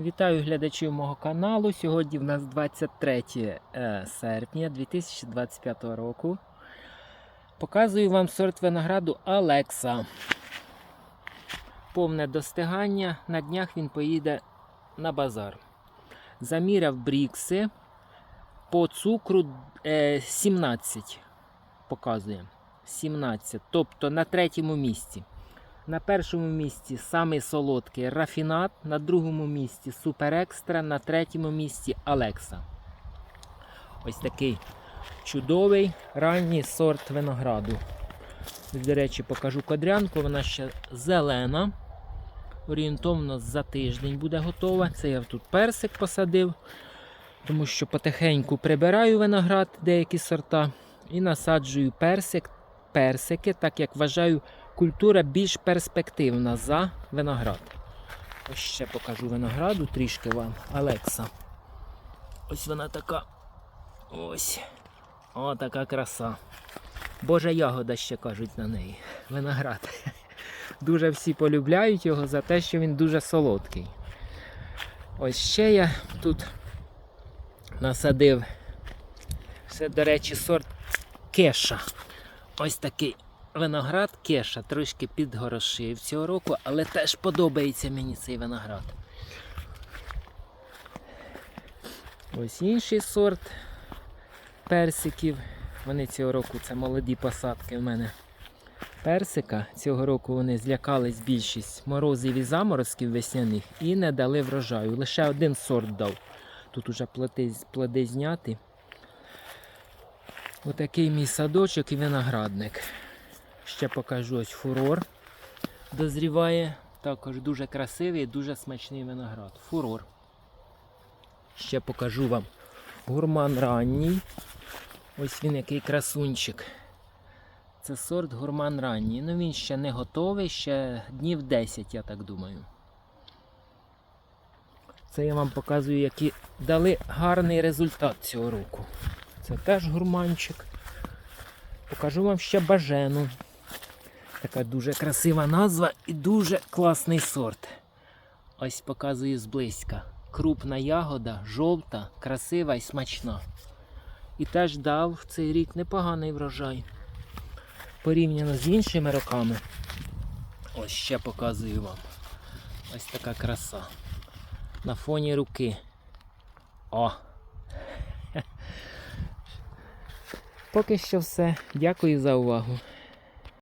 Вітаю глядачів мого каналу. Сьогодні в нас 23 е, серпня 2025 року. Показую вам сорт винограду Алекса. Повне достигання. На днях він поїде на базар. Заміряв брікси по цукру е, 17. Показує. 17. Тобто на третьому місці. На першому місці самий солодкий рафінат, на другому місці Супер Екстра, на третьому місці Алекса. Ось такий чудовий ранній сорт винограду. До речі, покажу кодрянку, вона ще зелена. Орієнтовно за тиждень буде готова. Це я тут персик посадив, тому що потихеньку прибираю виноград, деякі сорта, і насаджую персик, персики, так як вважаю культура більш перспективна за виноград. Ось ще покажу винограду трішки вам. Алекса. Ось вона така. Ось. О, така краса. Божа ягода ще кажуть на неї. Виноград. Дуже всі полюбляють його за те, що він дуже солодкий. Ось ще я тут насадив. Це, до речі, сорт кеша. Ось такий виноград кеша трошки підгорошив цього року, але теж подобається мені цей виноград. Ось інший сорт персиків. Вони цього року це молоді посадки в мене. Персика. Цього року вони злякались більшість морозів і заморозків весняних і не дали врожаю. Лише один сорт дав. Тут уже плоди, плоди зняти. Отакий мій садочок і виноградник. Ще покажу ось фурор. Дозріває. Також дуже красивий і дуже смачний виноград. Фурор. Ще покажу вам гурман ранній. Ось він який красунчик. Це сорт гурман ранній. Ну він ще не готовий, ще днів 10, я так думаю. Це я вам показую, які дали гарний результат цього року. Це теж гурманчик. Покажу вам ще бажену. Така дуже красива назва і дуже класний сорт. Ось показую зблизька. Крупна ягода, жовта, красива і смачна. І теж дав цей рік непоганий врожай. Порівняно з іншими роками. Ось ще показую вам. Ось така краса. На фоні руки. О! Поки що все. Дякую за увагу.